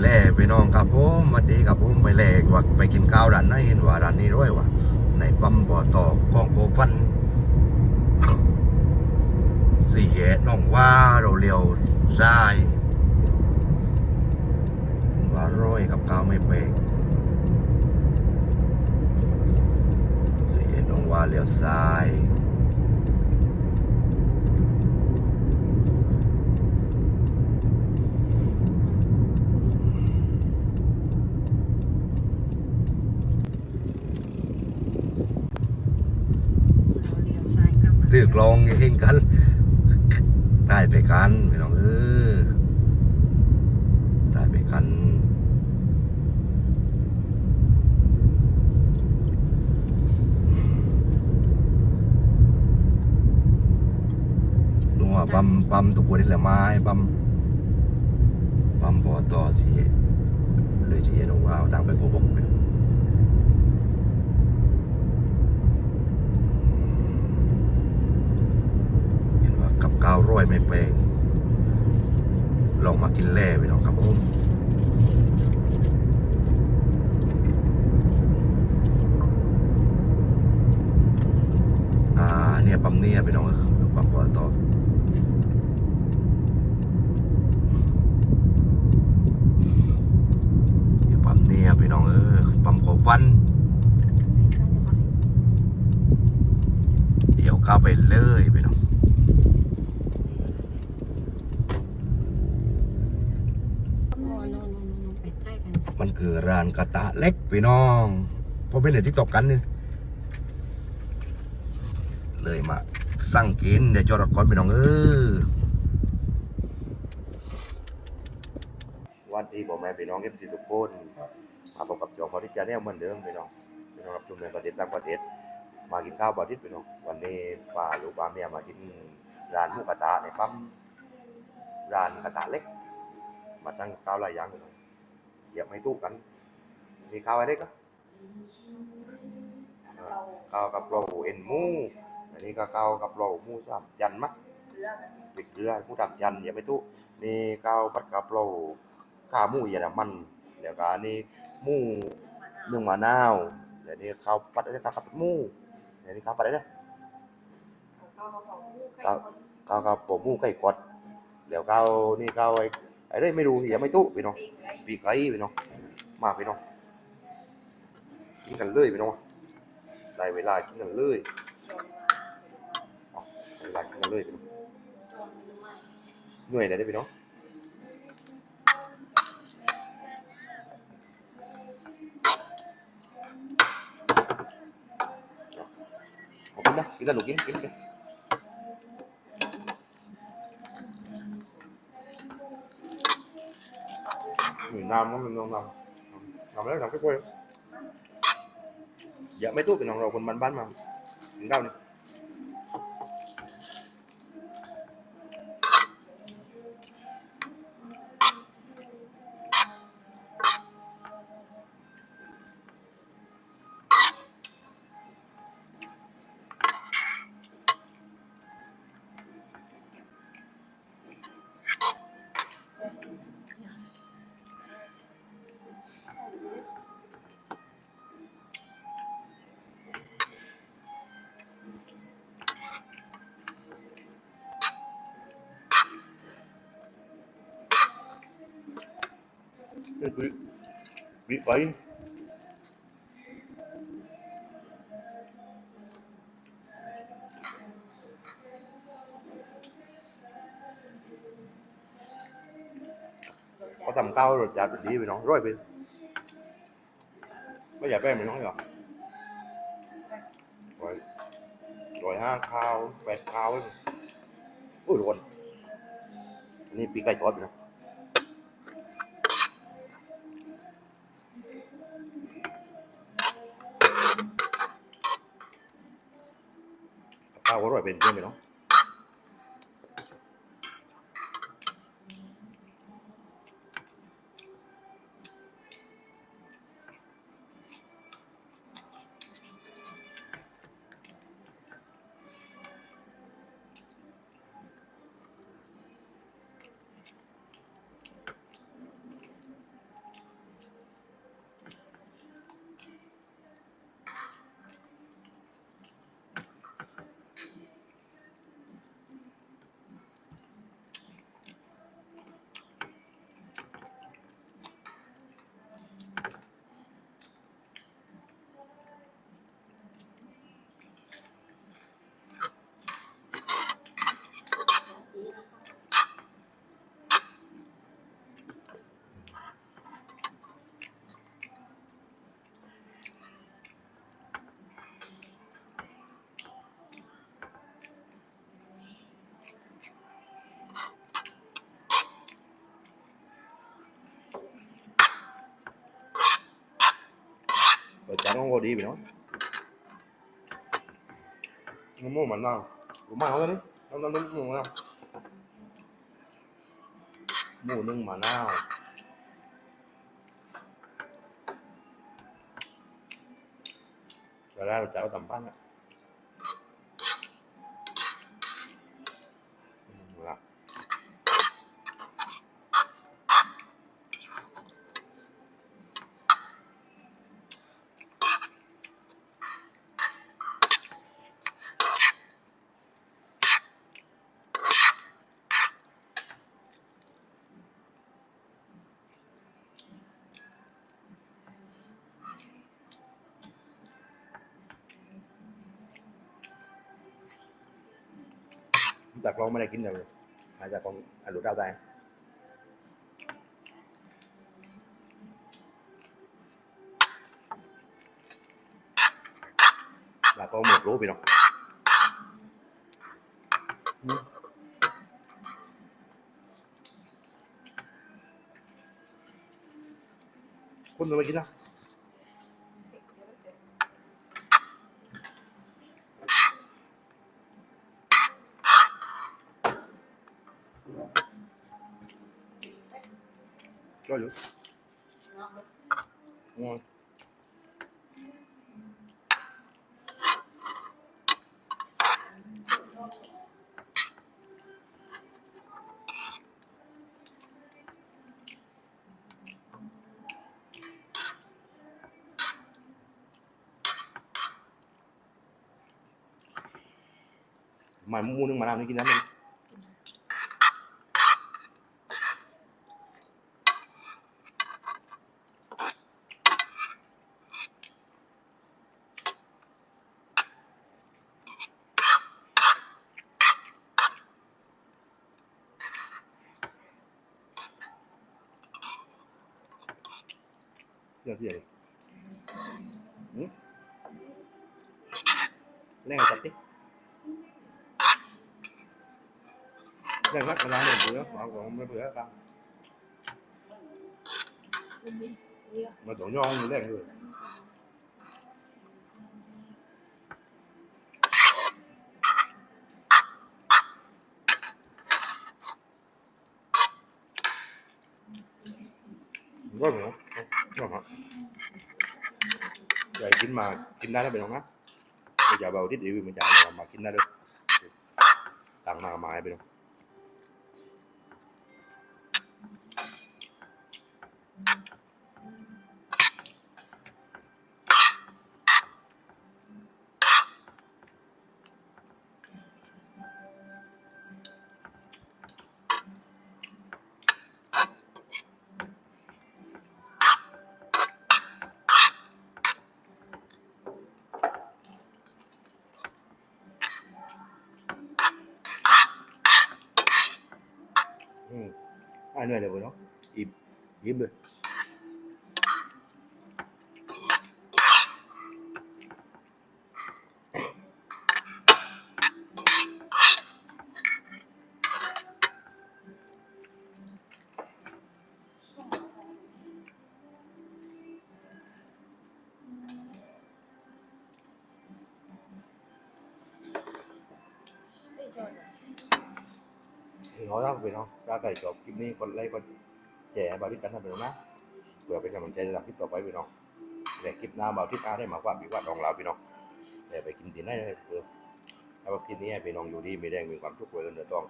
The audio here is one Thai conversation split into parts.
แล่พี่น้องครับผมวัสดีครับผมไปแล่ว่าไปกินข้าวร้านไหนเห็นว่าร้านนี้ร้อยว่ะในปั๊มบ่อต่อกองโกฟันสี่แยกน้องว่าเราเรียวซ้ายว่าร้อยกับข้าวไม่เปงสี่แยกน้องว่าเรียวซ้าย เราเลี้ยวซ้ายกลับมา ถือกลองเองกันตายไปกันพี่น้องเออตายไปกันนัวปั๊มปั๊มตุกคนนี่แหละไม้ปั๊มปั๊มปอต่อสิเลยสิเอ็นว้าวต่างไปโกบกไปเห็นว่า กับข้าวร้อยไม่แปลงลองมากินแล่ไปน้องครับผมอ่าเนี่ยปั๊มเนี่ยไปน้องปั๊มปอต่อเนี่ยปั๊มเนี่ยไปน้องเออปั๊มขอฟันเดี๋ยวเข้าไปเลยไปน้อง โน่นโน่นโน่นโน่นไปใกล้กัน มันคือ ร้านกระตะเล็กพี่น้องพอเป็นเด็กที่ตกกันนี่เลยมาสั่งกินเดี๋ยวจอดก่อนพี่น้องเออวันดีบอกแม่พี่น้องเอฟซีทุกคนมาพบกับจองมาริจาเนี่ยเหมือนเดิมพี่น้องพี่น้องรับชมในประเทศต่างประเทศมากินข้าวบาทิตพี่น้องวันนี้ป้าลูกป้าเมียมากินร้านหมูกระทะในปั๊มร้านกระทะเล็ก มาตั้งข้าวหลายอย่างพี่น้องเหยียบไม่ตู้กัน มีข้าวอะไรก็ข้าวกับโปรเอ็นหมูอันนี้ก็ข้าวกับโปรหมูสามจันมะติดเรือหมูสามจันเหยียบไม่ตู้นี่ข้าวผัดกับโปรข้าวหมูเยอรมันเดี๋ยวก็อันนี้หมูนึ่งมะนาวเดี๋ยวนี้ข้าวผัดอะไรข้าวผัดหมูเดี๋ยวนี้ข้าวผัดอะไรข้าวข้าวกับโปรหมูไก่กดเดี๋ยวข้าวนี่ข้าวไอ้ไอ้เรื่องไม่รู้เหยียบไม่ตู้พี่น้องปีกไก่พี่น้องมาพี่น้อง กินกันเลยพี่น้องได้เวลากินกันเลยเวลากินกันเลยพี่น้องเหนื่อยเลยได้อพี่น้องกินนะกินกันหนูกินกินกินมีน้ำมั้งมันน้ำน้ำน้ำแล้วน้ำก็กล้วย อย่าไม่ตู้เป็นของเราคนบ้านๆมากินข้าวนี่ Ê, bị bị phải có tầm cao rồi chặt đi với nó rồi bên bây giờ em mình nói rồi rồi rồi ha cao vẹt cao ấy ui rồi นี่ปีกไก่ ทอด น้อร่อยเป็นเพื่อนเลยเนาะน้องโอดีไปเนาะมะม่วงมันน่ารู้มากเลยนี่น้ำน้ำน้ำหมูนะหมูนึ่งมะนาวเวลาเราจะเอาตำปั้นอะ แต่กลองไม่ได้กินเลยอาจจะกลองอันหลุดดาวได้แต่กลองหมดรู้ไปเนาะอืมคุณจะไปกินนะ ก็อยู่อืมหมายมูนึง มานาวนี่กินน้ำมันเรื่องที่ไหนอืมแรงจัดดิแรงรักเวลาเนี่ยเบื่อเอาของไม่เบื่อกันมาต้องย่องอยู่แรงเลยก็เหรอก็ฮะใหญ่กินมากินได้แล้วเป็นของนะอย่าเบาที่ดีวิมันจะเอามากินได้ด้วยต่างมาหมายไปเนาะอืม อ่าเหนื่อยเล ยเว้ยเนาะอิ่มยิ้มเลยน้อยนะไปเนาะถ้าใครชอบคลิปนี้คนไลค์คนแชร์บาริกันทำไปเนาะนะเพื่อเป็นกำลังใจในคลิปต่อไปไปเนาะแต่คลิปหน้าบาทิศอาได้มาว่าวิวาทของเราพี่น้องแต่ไปกินตีนได้เลยเพื่อถ้าว่าคลิปนี้ให้พี่น้องอยู่ดีมีแรงมีความทุกข์รวยเงินเดือดทอง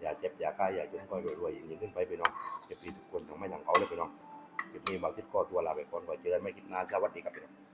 อย่าเจ็บอย่ากล้อย่าจนค่อยรวยๆอย่างนี้ขึ้นไปพี่น้องเจ็บปีทุกคนทั้งไม่ทั้งเขาเลยพี่น้องคลิปนี้บาทิศก็ตัวลาไปก่อนขอเจอกันไม่คลิปหน้าสวัสดีครับพี่น้อง